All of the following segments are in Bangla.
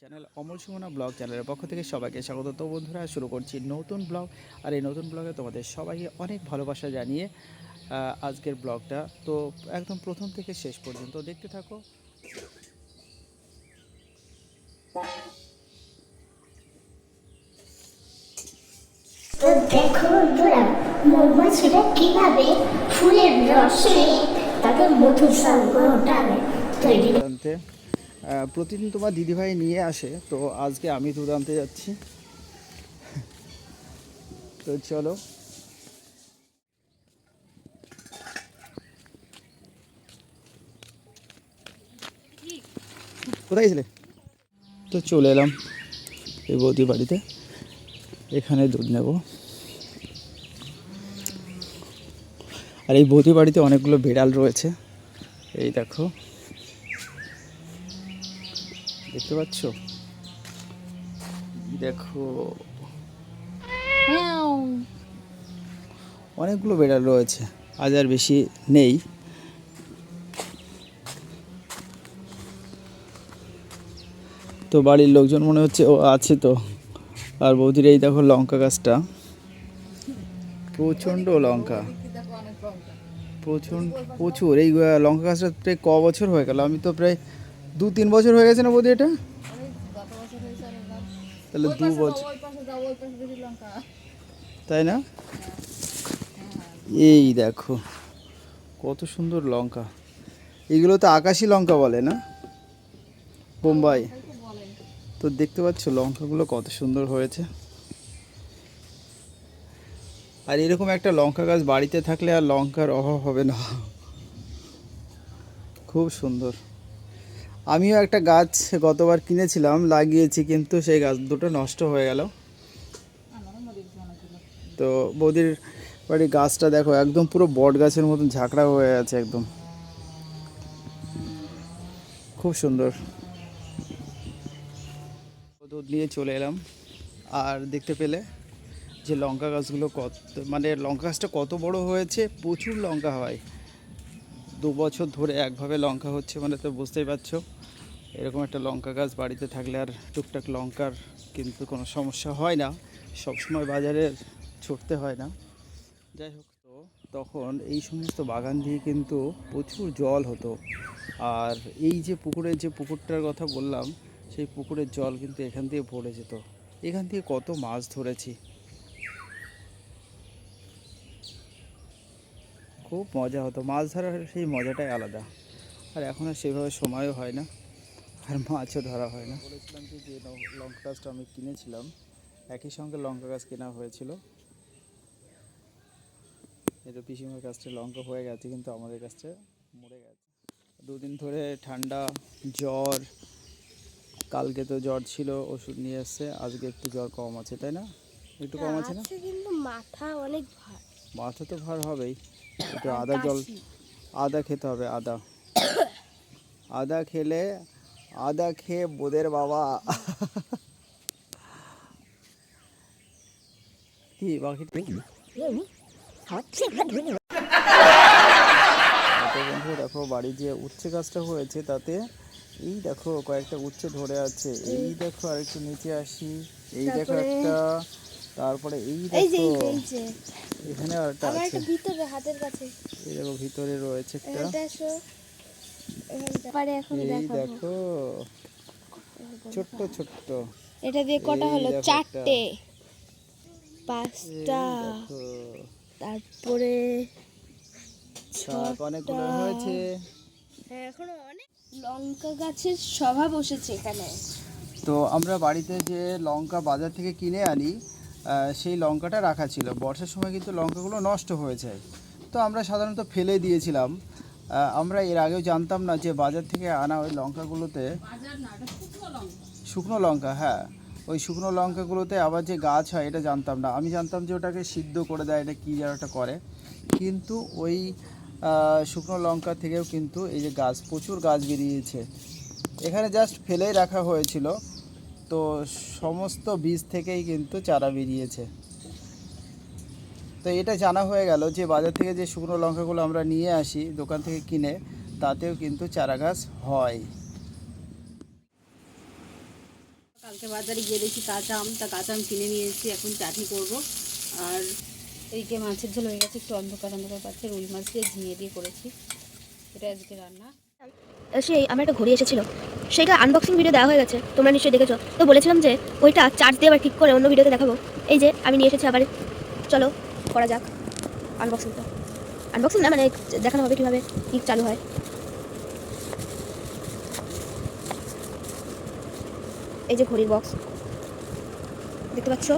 চ্যানেল অমল সুমনা ব্লগ চ্যানেলের পক্ষ থেকে সবাইকে স্বাগত। তো বন্ধুরা, শুরু করছি নতুন ব্লগ। আর এই নতুন ব্লগে তোমাদের সবাইকে অনেক ভালোবাসা জানিয়ে আজকের ব্লগটা তো একদম প্রথম থেকে শেষ পর্যন্ত দেখতে থাকো। তো দেখো বন্ধুরা, মৌমাছিরা কীভাবে ফুলের রসে তাদের মধু সংগ্রহটা তৈরি। প্রতিদিন তোমার দিদিভাই নিয়ে আসে, তো আজকে আমি দুধ আনতে যাচ্ছি। তো চলো। কোথায় গেছিলে? তো চলে এলাম এই বৌদি বাড়িতে। এখানে দুধ নেব। আর এই বৌদি বাড়িতে অনেকগুলো বিড়াল রয়েছে। এই দেখো। দেখতে পাচ্ছ? দেখো। অনেকগুলো বিড়াল রয়েছে আজ আর বেশি নেই। তো বাড়ির লোকজন মনে হচ্ছে ও আছে তো। আর বৌদির এই দেখো লঙ্কা গাছটা। প্রচণ্ড লঙ্কা। প্রচণ্ড প্রচুর। এই লঙ্কা গাছটা প্রায় ক বছর হয়ে গেল। আমি তো প্রায় দু, তিন বছর হয়ে গেছে না বৌদি এটা? তাহলে দু বছর তাই না? এই দেখো, কত সুন্দর লঙ্কা। এগুলো তো আকাশি লঙ্কা বলে না? বোম্বাই। তো দেখতে পাচ্ছ লঙ্কাগুলো কত সুন্দর হয়েছে। আর এরকম একটা লঙ্কা গাছ বাড়িতে থাকলে আর লঙ্কার অভাব হবে না। খুব সুন্দর। আমিও একটা গাছ গতবার কিনেছিলাম, লাগিয়েছি, কিন্তু সেই গাছ দুটো নষ্ট হয়ে গেল। তো বৌদির বাড়ির গাছটা দেখো, একদম পুরো বট গাছের মতন ঝাঁকড়া হয়ে আছে একদম। খুব সুন্দর। দুধ নিয়ে চলে এলাম। আর দেখতে পেলে যে লঙ্কা গাছগুলো কত মানে লঙ্কা গাছটা কত বড় হয়েছে, প্রচুর লঙ্কা হয়। দু বছর ধরে একভাবে লঙ্কা হচ্ছে মানে তো বুঝতেই পারছ। এরকম একটা লঙ্কা গাছ বাড়িতে থাকলে আর টুকটাক লঙ্কার কিন্তু কোনো সমস্যা হয় না। সবসময় বাজারে ছুটতে হয় না। যাই হোক, তো তখন এই সমস্ত বাগান দিয়ে কিন্তু প্রচুর জল হতো। আর এই যে পুকুরের যে পুকুরটার কথা বললাম, সেই পুকুরের জল কিন্তু এখান দিয়ে ভরে যেত। এখান থেকে কত মাছ ধরেছি। খুব মজা হতো। মাছ ধরার সেই মজাটাই আলাদা। আর এখন আর সেভাবে সময়ও হয় না। আর মাছও ধরা হয় না। বলেছিলাম যে যে লঙ্কা গাছটা আমি কিনেছিলাম। একই সঙ্গে লঙ্কা গাছ কেনা হয়েছিল। এটা পিসিমার গাছটা লঙ্কা হয়ে গেছে কিন্তু আমাদের গাছটা মরে গেছে। দুদিন ধরে ঠান্ডা জ্বর কালকে তো জ্বর ছিল ওষুধ নিয়ে এসছে। আজকে একটু জ্বর কম আছে তাই না? একটু কম আছে না? কিন্তু মাথা অনেক ভার। মাথা তো ভার হবেই। একটু আদা জল আদা খেতে হবে আদা। আদা খেলে আদা খেয়ে বোদের বাবা। কি বাকি বন্ধু দেখো বাড়ি যে উচ্ছে গাছটা হয়েছে তাতে এই দেখো কয়েকটা উচ্ছে ধরে আছে। এই দেখো আর একটু নিচে আসি। এই দেখো একটা তারপরে এই দেখো এই যে। এখানে আর একটা আমার আছে। একটা ভিতরে হাতের কাছে। এই দেখো ভিতরে রয়েছে একটা। এখানটা পারে এখন এই দেখো ছোট্ট ছোট্ট। এটা দিয়ে কটা হলো? চারটে। পাঁচটা। দেখো। তারপরে অনেকগুলো হয়েছে। হ্যাঁ এখনও অনেক। লঙ্কা গাছের সভা বসেছে এখানে। তো আমরা বাড়িতে যে লঙ্কা বাজার থেকে কিনে আনি সেই লঙ্কাটা রাখা ছিল। বর্ষার সময় কিন্তু লঙ্কাগুলো নষ্ট হয়ে যায়। তো আমরা সাধারণত ফেলে দিয়েছিলাম। আমরা এর আগেও জানতাম না যে বাজার থেকে আনা ওই লঙ্কাগুলোতে শুকনো লঙ্কা। হ্যাঁ। ওই শুকনো লঙ্কাগুলোতে আবার যে গাছ হয় এটা জানতাম না। আমি জানতাম যে ওটাকে সিদ্ধ করে দেয় এটা কী যেন একটা করে। কিন্তু ওই শুকনো লঙ্কা থেকেও কিন্তু এই যে গাছ প্রচুর গাছ বেরিয়েছে। এখানে জাস্ট ফেলেই রাখা হয়েছিল। তো সমস্ত বীজ থেকেই কিন্তু চারা বেরিয়েছে। তো এটা জানা হয়ে গেল যে বাজার থেকে যে শুকনো লঙ্কাগুলো আমরা নিয়ে আসি দোকান থেকে কিনে তাতেও কিন্তু চারা গাছ হয়। কালকে বাজারে গিয়ে দেখি কাঁচা আম তা কাঁচা আম কিনে নিয়ে এসেছি এখন চাটনি করব। আর এইকে মাছের ঝোল হয়ে গেছে একটু অন্ধকার অন্ধকার পাচ্ছে রুই মাছ দিয়ে ঝিঙে দিয়ে করেছি। এটা আজকে রান্না। সেই আমার একটা ঘড়ি এসেছিল। সেটা আনবক্সিং ভিডিও দেওয়া হয়ে গেছে, তোমরা নিশ্চয়ই দেখেছ। তো বলেছিলাম যে, ওইটা চার্জ দিয়ে আবার ঠিক করে অন্য ভিডিওতে দেখাবো। এই যে, আমি নিয়ে এসেছি আবার। চলো, করা যাক আনবক্সিংটা আনবক্সিং না মানে দেখানো হবে কীভাবে ঠিক চালু হয়। এই যে ঘড়ির বক্স দেখতে পাচ্ছ?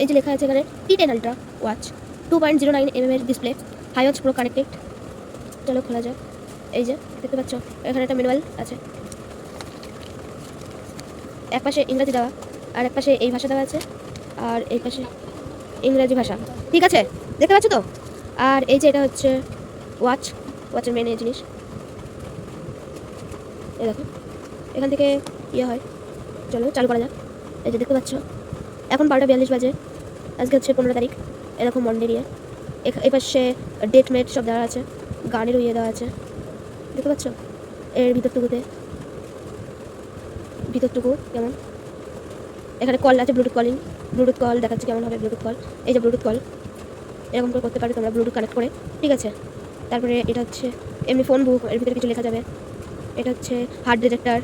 এই যে লেখা আছে এখানে T ten ultra watch two point zero nine M এর display hi watch pro connected চলো, খোলা যাক। এই যে, দেখতে পাচ্ছ? এখানে একটা ম্যানুয়াল আছে। এক পাশে ইংরাজি দেওয়া, আর এক পাশে এই ভাষা দেওয়া আছে, আর এই পাশে ইংরাজি ভাষা। ঠিক আছে? দেখতে পাচ্ছ তো? আর এই যে এটা হচ্ছে ওয়াচ ওয়াচের মেন এই জিনিস। এই দেখো, এখান থেকে ইয়ে হয়। চলো, চালু করা যাক। এই যে দেখতে পাচ্ছ, এখন বারোটা বিয়াল্লিশ বাজে। আজকে হচ্ছে পনেরো তারিখ। এরকম মন্ডে নিয়ে এই পাশে ডেট মেট সব দেওয়া আছে। গানেরও ইয়ে দেওয়া আছে। দেখতে পাচ্ছ? এর ভিতরটুকুতে ভিতরটুকু, কেমন? এখানে কল আছে ব্লুটুথ কলিং ব্লুটুথ কল দেখাচ্ছে কেমন হবে ব্লুটুথ কল এই যে ব্লুটুথ কল এরকম করে করতে পারো তোমরা ব্লুটুথ কানেক্ট করে। ঠিক আছে? তারপরে এটা হচ্ছে, এমনি ফোন বুক এর ভিতরে কিছু লেখা যাবে। এটা হচ্ছে হার্ট ডিটেক্টর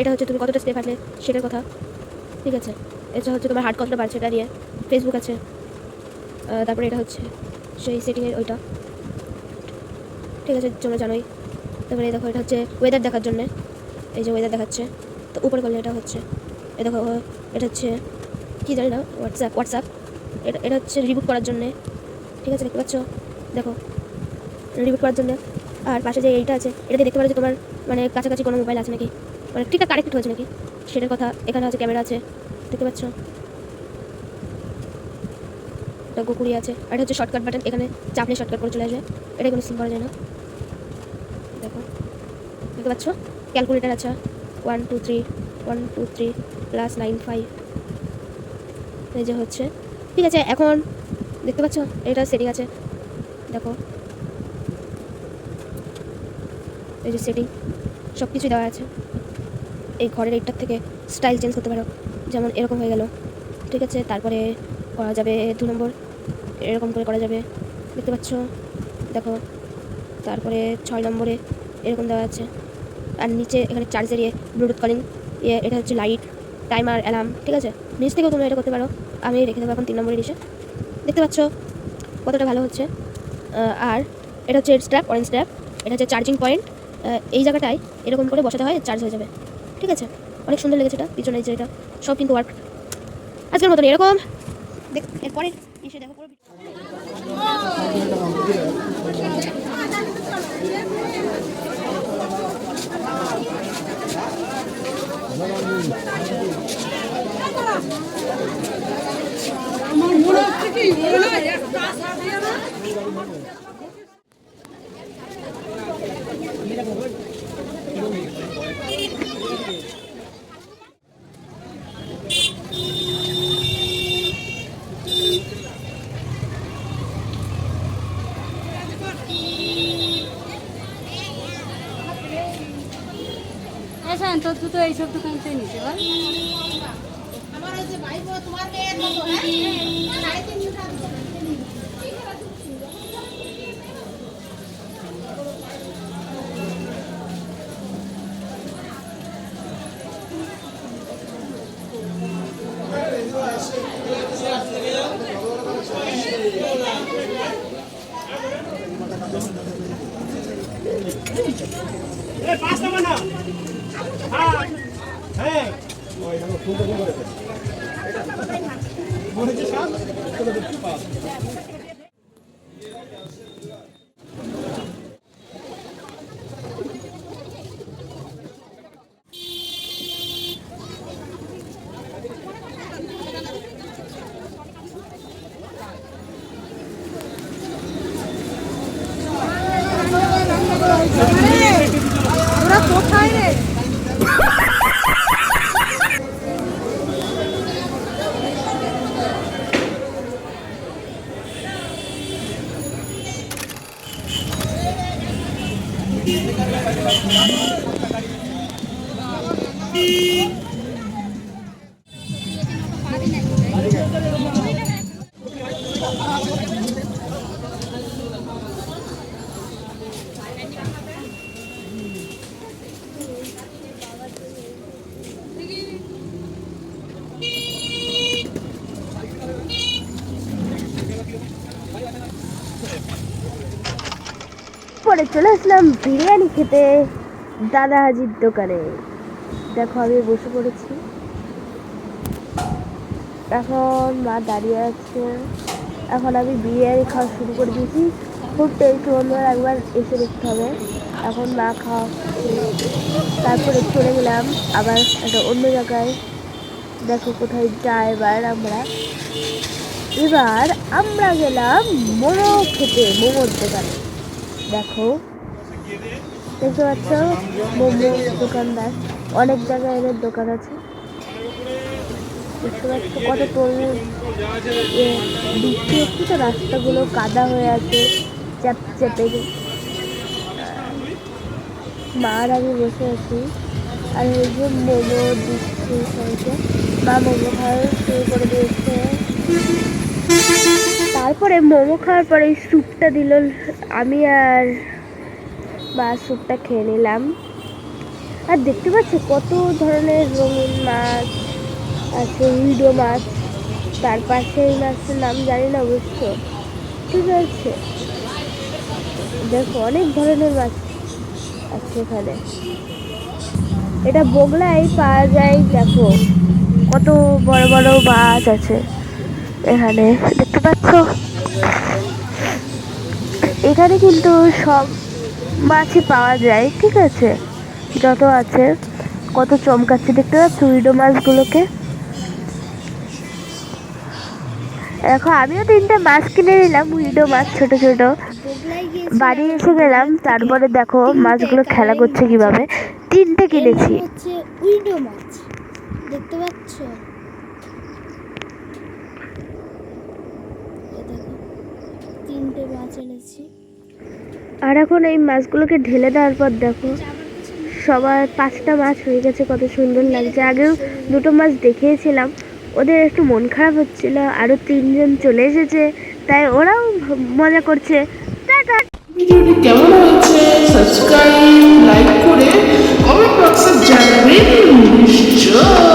এটা হচ্ছে তুমি কতটা স্টেপ হাঁটলে সেটার কথা। ঠিক আছে? এটা হচ্ছে তোমার হার্ট কতটা বাড়ছে এটা দিয়ে। ফেসবুক আছে। তারপরে এটা হচ্ছে, সেই সেটিংয়ের ওইটা। ঠিক আছে, তোমরা জানোই। তারপরে দেখো, এটা হচ্ছে ওয়েদার দেখার জন্য। এই যে ওয়েদার দেখাচ্ছে, তো উপরে করলে এটা হচ্ছে এই দেখো এটা হচ্ছে, কী জানি না হোয়াটসঅ্যাপ হোয়াটসঅ্যাপ এটা এটা হচ্ছে রিবুট করার জন্যে, ঠিক আছে, দেখতে পাচ্ছ? দেখো রিবুট করার জন্য, আর পাশে যে এইটা আছে এটাতে দেখতে পারো যে তোমার মানে কাছাকাছি কোনো মোবাইল আছে নাকি? মানে ঠিকঠাক কানেক্টেড হয়েছে নাকি? সেটার কথা, এখানে আছে ক্যামেরা আছে, দেখতে পাচ্ছ? এটা গোকুড়ি আছে, আর এটা হচ্ছে শর্টকাট বাটন এখানে চাপলে শর্টকাট করে চলে আসবে এটা কোনো সিম করা যায় না। দেখো, দেখতে পাচ্ছ? ক্যালকুলেটার আছে। One two three one two three plus nine five এই যে হচ্ছে। ঠিক আছে, এখন দেখতে পাচ্ছ, এটা সেটিং আছে। দেখো। এই যে সেটিং সব কিছু দেওয়া আছে। এই ঘরের এইটার থেকে স্টাইল চেঞ্জ করতে পারো। যেমন এরকম হয়ে গেল। ঠিক আছে, তারপরে করা যাবে দু নম্বর। এরকম করে করা যাবে। দেখতে পাচ্ছ? দেখো। তারপরে ছয় নম্বরে এরকম দেওয়া আছে। আর নিচে এখানে চার্জের ইয়ে ব্লুটুথ কলিং ইয়ে এটা হচ্ছে লাইট টাইমার অ্যালার্ম ঠিক আছে? নিচ থেকেও তোমরা এটা করতে পারো। আমি রেখে দেবো এখন তিন নম্বরের নিচে। দেখতে পাচ্ছ কতটা ভালো হচ্ছে? আর এটা হচ্ছে স্ট্র্যাপ অরেঞ্জ স্ট্র্যাপ এটা হচ্ছে চার্জিং পয়েন্ট এই জায়গাটায় এরকম করে বসাতে হয় চার্জ হয়ে যাবে। ঠিক আছে? অনেক সুন্দর লেগেছে এটা পিছনে যে এটা, সব কিন্তু ওয়ার্ক আজকের মতন এরকম। দেখ, এরপরে এসে দেখো পুরো আচ্ছা তোর তো এইসব দোকান থেকে নিতে পার হ্যাঁ চলে আসলাম বিরিয়ানি খেতে দাদা হাজির দোকানে। দেখো, আমি বসে পড়েছি। এখন মা দাঁড়িয়ে আছে। এখন আমি বিরিয়ানি খাওয়া শুরু করে দিয়েছি। খুব টেস্ট বন্ধুরা একবার এসে দেখতে হবে। এখন মা খাওয়া তারপরে চলে গেলাম আবার একটা অন্য জায়গায়। দেখো কোথায় যায় এবার আমরা। এবার আমরা গেলাম মোমো খেতে, মোমোর দোকানে। দেখো। দেখতে পাচ্ছ? মোমো দোকানদার। অনেক জায়গায় এদের দোকান আছে। দেখতে পাচ্ছ কত তরমুজ হচ্ছে। তো রাস্তাগুলো কাদা হয়ে আছে, চ্যাপ চেপে মা আর আমি বসে আছি। আর এই যে মোমো দিচ্ছে সবাইকে। মা মোমো খাওয়া শুরু করে দিয়েছে। তারপরে মোমো খাওয়ার পরে এই স্যুপটা দিল আমি আর মা স্যুপটা খেয়ে নিলাম। আর দেখতে পাচ্ছ কত ধরনের রঙিন মাছ, আছে উইডো মাছ, তার পাশে এই মাছের নাম জানি না, অবশ্য ঠিক আছে দেখো, অনেক ধরনের মাছ আছে এখানে। এটা বগলাই পাওয়া যায়, দেখো, কত বড় বড় মাছ আছে এখানে। দেখতে পাচ্ছ? এখানে কিন্তু সব মাছই পাওয়া যায়, ঠিক আছে? যত আছে, কত চমকাচ্ছে, দেখতে পাচ্ছ উইডো মাছগুলোকে? এখন আমিও তিনটে মাছ কিনে নিলাম, উইডো মাছ ছোট ছোট। বাড়ি এসে গেলাম, তারপরে দেখো মাছগুলো খেলা করছে কীভাবে। তিনটে কিনেছি। উইডো মাছ দেখতে পাচ্ছ এ দেখো তিনটে মাছ এনেছি আর এখন এই মাছগুলোকে ঢেলে দেওয়ার পর দেখো সবার পাঁচটা মাছ হয়ে গেছে কত সুন্দর লাগছে। আগেও দুটো মাছ দেখিয়েছিলাম ওদের একটু মন খারাপ হচ্ছিল আরও তিনজন চলে এসেছে তাই ওরাও মজা করছে। ভিডিওটি কেমন হয়েছে সাবস্ক্রাইব লাইক করে কমেন্ট বক্সে জানাবেন নিশ্চয়।